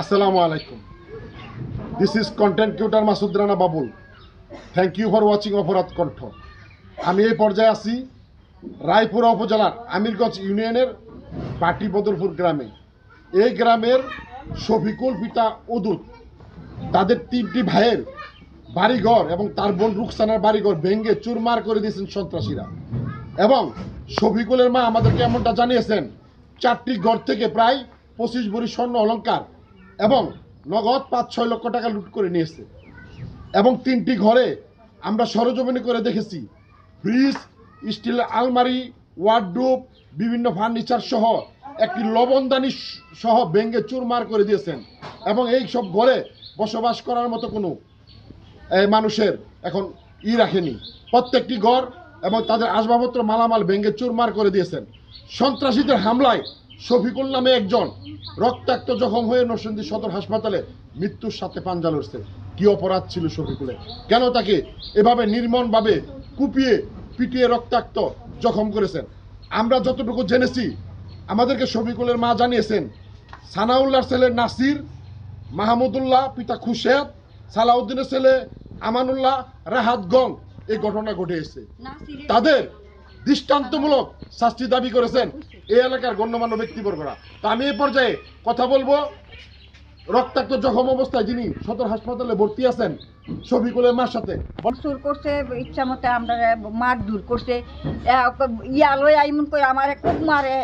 আসসালামু আলাইকুম this is content curator Masud Rana Babul thank you for watching Oporadh Kontho আমি এই পর্যায়ে আছি রায়পুরা উপজেলার আমিরগঞ্জ ইউনিয়নের পাটি বদরপুর গ্রামে। এই গ্রামের শফিকুল পিতা উদুত, তাদের তিনটি ভাইয়ের বাড়িঘর এবং তার বোন রুকসানার বাড়িঘর ভেঙ্গে চুরমার করে দিয়েছেন সন্ত্রাসীরা। এবং শফিকুলের মা আমাদেরকে এমনটা জানিয়েছেন, চারটি ঘর থেকে প্রায় পঁচিশ ভরি স্বর্ণ অলংকার এবং নগদ পাঁচ, ছয় লক্ষ টাকা লুট করে নিয়েছে এবং তিনটি ঘরে আমরা সরজমিনে করে দেখেছি ফ্রিজ স্টিলের আলমারি, ওয়ার্ডরোব, বিভিন্ন ফার্নিচার সহ একটি লবণদানি সহ ভেঙ্গে চুরমার করে দিয়েছেন। এবং এই সব ঘরে বসবাস করার মতো কোনো মানুষের এখন ই রাখেনি। প্রত্যেকটি ঘর এবং তাদের আসবাবপত্র মালামাল ভেঙে চুরমার করে দিয়েছেন। সন্ত্রাসীদের হামলায় শফিকুল নামে একজন। রক্তাক্ত জখম হয়ে নরসিংদী সদর হাসপাতালে মৃত্যুর সাথে পাঞ্জা লড়ছে। কি অপরাধ ছিল শফিকুলের? কেন তাকে এভাবে নির্মমভাবে কুপিয়ে পিটিয়ে রক্তাক্ত জখম করেছেন? আমরা যতটুকু জেনেছি আমাদেরকে শফিকুলের মা জানিয়েছেন সানাউল্লাহর ছেলে নাসির মাহমুদুল্লাহ পিতা খুশেদ সালাউদ্দিনের ছেলে আমানুল্লাহ রাহাত গং এই ঘটনা ঘটেছে। তাদের দৃষ্টান্তমূলক শাস্তি দাবি করেছেন এই এলাকার গণ্যমান্য ব্যক্তিবর্গরা। তা আমি এই পর্যায়ে কথা বলব। রক্তাক্ত জখম অবস্থায় যিনি সদর হাসপাতালে ভর্তি আছেন শফিকুলের মার সাথে। সুর করছে ইচ্ছা মতো আমরা মার দূর করছে। ইয়া লইয়া ইমন করে আমার খুব মারে।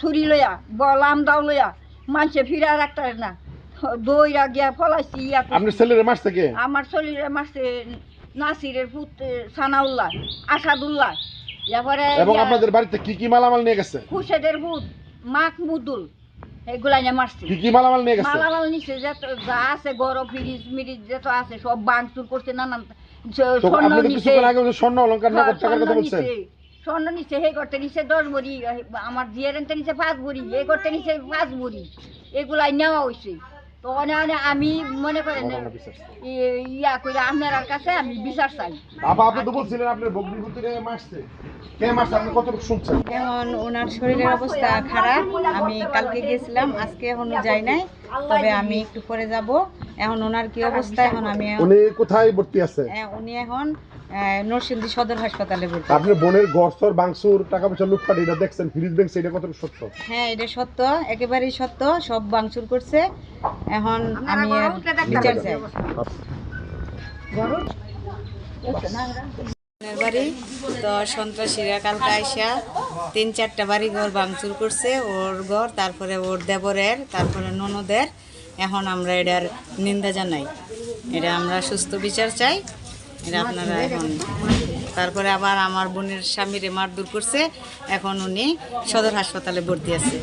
ছুরি লইয়া বলাম দাও লইয়া। মানুষে ফিরা রাখতে না। দইরা গিয়া ফলাইছি ইয়া আপনার ছেলের মাস থেকে আমার শরীরে মারছে নাসিরের পুত সানাউল্লাহ আসাদুল্লাহ। এবং আপনাদের বাড়িতে কি কি মালামাল নিয়ে গেছে? খুশেদের ভূত মাক মুদুল এগুলা নিয়ে মারছে। কি কি মালামাল নিয়ে গেছে? মালামাল নিচে যত যা আছে গরম ফ্রিজ মিরিজ আছে সব বাংচুর করছে নানান স্বর্ণ স্বর্ণ অলংকার নগদ টাকার কথা বলছেন। স্বর্ণ নিচে হে করতে নিচে দশ ভরি আমার জিয়ার এনতে নিচে পাঁচ ভরি এ করতে নিচে পাঁচ ভরি এগুলাই নেওয়া হয়েছে তো অনে অনে আমি মনে করেন ইয়া করে আপনার কাছে আমি বিচার চাই। আপা আপনি তো বলছিলেন আপনার ভগ্নিপতিরে মারছে? কে মারছে? আপনি কতটুকু শুনছেন? এখন ওনার শরীরের অবস্থা খারাপ। আমি কালকে গেছিলাম আজকে এখনও যাই নাই। তবে আমি একটু পরে যাব। এখন ওনার কি অবস্থা? এখন আমি উনি কোথায় ভর্তি আছে? উনি এখন নরসিংদী সদর হাসপাতালে ভর্তি আপনার বোনের গড়সর বাংসুর টাকা পয়সা লুটপাট এটা দেখছেন? ফ্রিজ দেখছে এটা কতটুকু সত্য? হ্যাঁ এটা সত্য একেবারেই সত্য সব বাংচুর করছে। এখন আমি বিচার চাই। বাড়ি তো সন্ত্রাসীরা কালকে আইসা তিন চারটা বাড়ি ঘর ভাঙচুর করছে ওর ঘর তারপরে ওর দেবরের তারপরে ননদের। এখন আমরা এটার নিন্দা জানাই। এটা আমরা সুস্থ বিচার চাই। এটা আপনারা এখন তারপরে আবার আমার বোনের স্বামীরে মারধর করছে। এখন উনি সদর হাসপাতালে ভর্তি আছে।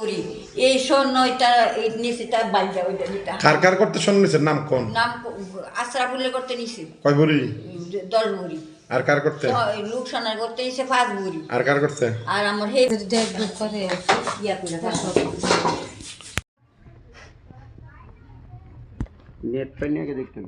করি। এই স্বর্ণটা এই নিচে ওইটা নিতে কার কার করতে শুনেছেন নাম কোন? নাম আশ্রাফুল্লে করতে নিছি। কয় ভরি দশ ভরি আর কার করতে? লোকসানের করতে নিছে পাঁচ ভরি আর কার করতে? আর আমার হে করে ইয়া করে আগে দেখতেন